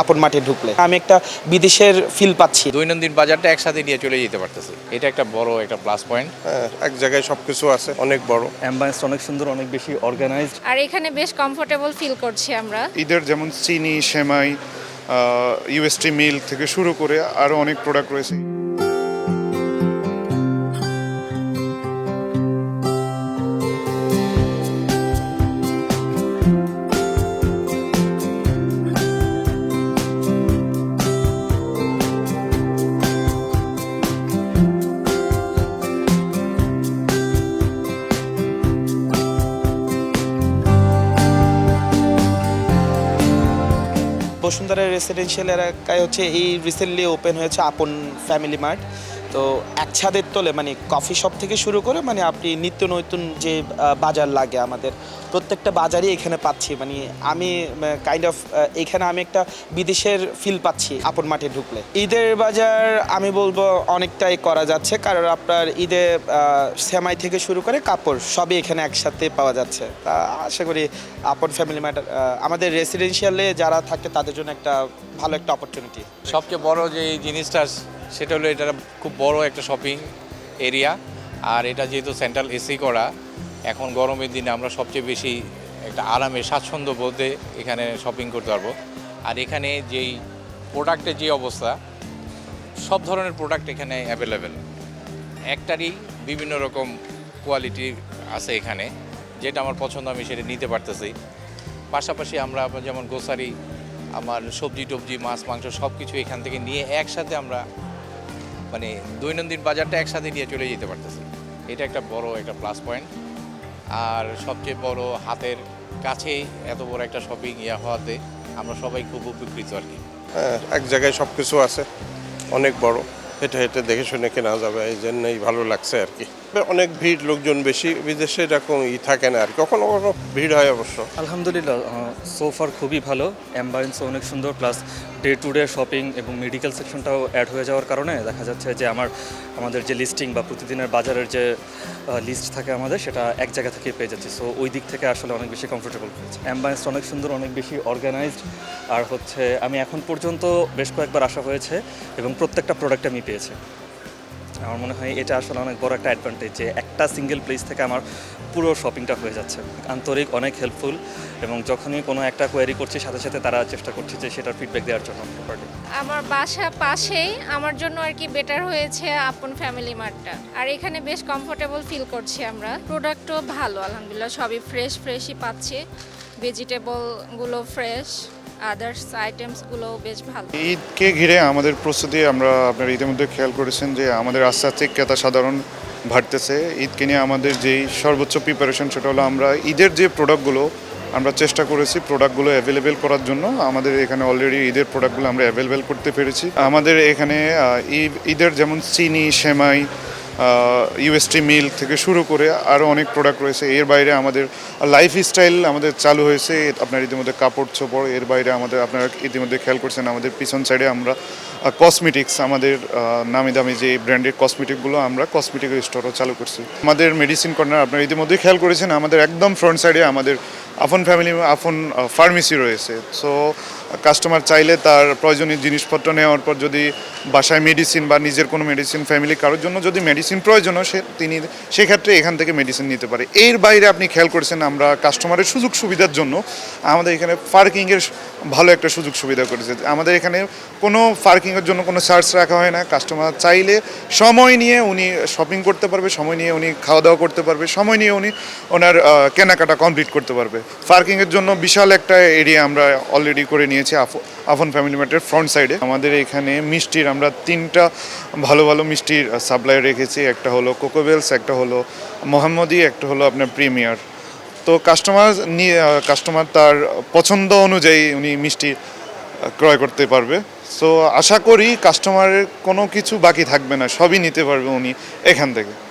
আপন মাঠে ঢুকলে। আমি একটা বিদেশের ফিল পাচ্ছি। দৈনন্দিন বাজারটা একসাথে নিয়ে চলে যেতে পারতেছি। এটা একটা বড় একটা প্লাস পয়েন্ট হ্যাঁ, এক জায়গায় সবকিছু আছে অনেক বড়। অ্যাম্বায়েন্স অনেক সুন্দর অনেক বেশি অর্গানাইজড আর এখানে বেশ কমফোর্টেবল ফিল করছি আমরা। ঈদের যেমন চিনি সেমাই ইউএসটি মিল থেকে শুরু করে আরও অনেক প্রোডাক্ট রয়েছে। বসুন্ধরা রেসিডেন্সিয়াল এলাকায় হচ্ছে এই রিসেন্টলি ওপেন হয়েছে আপন ফ্যামিলি মার্ট তো এক ছাদের তলে মানে কফি শপ থেকে শুরু করে মানে আপনি নিত্য নতুন যে বাজার লাগে আমাদের, প্রত্যেকটা বাজারই এখানে পাচ্ছি। মানে আমি কাইন্ড অফ এখানে আমি একটা বিদেশের ফিল পাচ্ছি আপন মাঠে ঢুকলে। ঈদের বাজার আমি বলব অনেকটাই করা যাচ্ছে, কারণ আপনার ঈদে সেমাই থেকে শুরু করে কাপড় সবই এখানে একসাথে পাওয়া যাচ্ছে। তা আশা করি আপন ফ্যামিলি ম্যাটার আমাদের রেসিডেন্সিয়ালে যারা থাকে তাদের জন্য একটা ভালো একটা অপরচুনিটি সবচেয়ে বড় যে জিনিসটা সেটা হলো এটা খুব বড় একটা শপিং এরিয়া আর এটা যেহেতু সেন্ট্রাল এসি করা, এখন গরমের দিনে আমরা সবচেয়ে বেশি একটা আরামে স্বাচ্ছন্দ্য বোধে এখানে শপিং করতে পারব। আর এখানে যেই প্রোডাক্টের যে অবস্থা, সব ধরনের প্রোডাক্ট এখানে অ্যাভেলেবেল একটারই বিভিন্ন রকম কোয়ালিটি আছে এখানে, যেটা আমার পছন্দ, আমি সেটা নিতে পারতেছি। পাশাপাশি আমরা যেমন গোসারি আমার সবজি টবজি মাছ, মাংস সব কিছু এখান থেকে নিয়ে একসাথে আমরা মানে দৈনন্দিন বাজারটা একসাথে নিয়ে চলে যেতে পারতেছে। এটা একটা বড় একটা প্লাস পয়েন্ট আর সবচেয়ে বড় হাতের কাছে এত বড় একটা শপিং ইয়া হওয়াতে আমরা সবাই খুব উপকৃত আর কি। হ্যাঁ, এক জায়গায় সব কিছু আছে অনেক বড়। হেঁটে হেঁটে দেখে শুনে কেনা যাবে এই জন্যই ভালো লাগছে আর কি। অনেক ভিড়, লোকজন বেশি। বিদেশে এরকম ই থাকে না আর। কখনো কখনো ভিড় হয় অবশ্য। আলহামদুলিল্লাহ সোফার খুবই ভালো। অ্যাম্বায়েন্স অনেক সুন্দর plus day to day shopping এবং মেডিকেল সেকশনটাও অ্যাড হয়ে যাওয়ার কারণে দেখা যাচ্ছে যে আমার, আমাদের যে লিস্টিং বা প্রতিদিনের বাজারের যে লিস্ট থাকে আমাদের, সেটা এক জায়গা থেকে পেয়ে যাচ্ছি। সো ওই দিক থেকে আসলে অনেক বেশি কমফোর্টেবল হয়েছে। অ্যাম্বায়েন্স অনেক সুন্দর, অনেক বেশি অর্গানাইজড আর হচ্ছে, আমি এখন পর্যন্ত বেশ কয়েকবার আসা হয়েছে এবং প্রত্যেকটা প্রোডাক্ট আমি পেয়েছি। আমার মনে হয় এটা আসলে অনেক বড় একটা অ্যাডভান্টেজ যে একটা সিঙ্গেল প্লেস থেকে আমার পুরো শপিংটা হয়ে যাচ্ছে। আন্তরিক, অনেক হেল্পফুল এবং যখনই কোনো একটা কোয়ারি করছি, সাথে সাথে তারা চেষ্টা করছে যে সেটার ফিডব্যাক দেওয়ার জন্য আমার বাসা পাশেই আমার জন্য আর কি বেটার হয়েছে আপন ফ্যামিলি মার্টটা আর এখানে বেশ কমফোর্টেবল ফিল করছি আমরা। প্রোডাক্টও ভালো, আলহামদুলিল্লাহ, সবই ফ্রেশ ফ্রেশই পাচ্ছি। ভেজিটেবলগুলো ফ্রেশ আদার্স আইটেমসগুলো বেশ ভালো। ঈদকে ঘিরে আমাদের প্রস্তুতি, আমরা আপনার ইতিমধ্যে খেয়াল করেছেন যে আমাদের আস্তে আস্তে ক্রেতা সাধারণ বাড়তেছে। ঈদকে নিয়ে আমাদের যেই সর্বোচ্চ প্রিপারেশন সেটা হলো আমরা ঈদের যে প্রোডাক্টগুলো আমরা চেষ্টা করেছি প্রোডাক্টগুলো অ্যাভেলেবেল করার জন্য, আমাদের এখানে অলরেডি ঈদের প্রোডাক্টগুলো আমরা অ্যাভেলেবেল করতে পেরেছি। আমাদের এখানে ঈদ- ঈদের যেমন চিনি, সেমাই ইউএসটি মিল থেকে শুরু করে আরও অনেক প্রোডাক্ট রয়েছে। এর বাইরে আমাদের লাইফ স্টাইল আমাদের চালু হয়েছে। আপনার ইতিমধ্যে কাপড় চোপড়, এর বাইরে আমাদের, আপনারা ইতিমধ্যে খেয়াল করছেন, আমাদের পিছন সাইডে আমরা কসমেটিক্স আমাদের নামি দামি যে ব্র্যান্ডের কসমেটিকগুলো আমরা কসমেটিকের স্টোরও চালু করছি। আমাদের মেডিসিন কর্নার আপনারা ইতিমধ্যে খেয়াল করেছেন, আমাদের একদম ফ্রন্ট সাইডে আমাদের আফন ফ্যামিলি, আফন ফার্মেসি রয়েছে। সো কাস্টমার চাইলে তার প্রয়োজনীয় জিনিসপত্র নেওয়ার পর যদি বাসায় মেডিসিন বা নিজের কোনো মেডিসিন ফ্যামিলি কারোর জন্য যদি মেডিসিন প্রয়োজন হয়, সে, তিনি সেক্ষেত্রে এখান থেকে মেডিসিন নিতে পারে। এর বাইরে আপনি খেয়াল করেছেন আমরা কাস্টমারের সুযোগ সুবিধার জন্য আমাদের এখানে পার্কিংয়ের ভালো একটা সুযোগ সুবিধা করেছে। আমাদের এখানে কোনো পার্কিংয়ের জন্য কোনো চার্জ রাখা হয় না। কাস্টমার চাইলে সময় নিয়ে উনি শপিং করতে পারবে, সময় নিয়ে উনি খাওয়া দাওয়া করতে পারবে, সময় নিয়ে উনি ওনার কেনাকাটা কমপ্লিট করতে পারবে। পার্কিংয়ের জন্য বিশাল একটা এরিয়া আমরা অলরেডি করে নিয়েছি আফ- আফন ফ্যামিলি মার্টের ফ্রন্ট সাইডে আমাদের এখানে মিষ্টির আমরা তিনটা ভালো ভালো মিষ্টির সাপ্লাই রেখেছি। একটা হলো কোকোবেলস একটা হলো মোহাম্মদী একটা হলো আপনার প্রিমিয়ার তো কাস্টমার নিয়ে কাস্টমার তার পছন্দ অনুযায়ী উনি মিষ্টি ক্রয় করতে পারবে। সো আশা করি কাস্টমারের কোনো কিছু বাকি থাকবে না, সবই নিতে পারবে উনি এখান থেকে।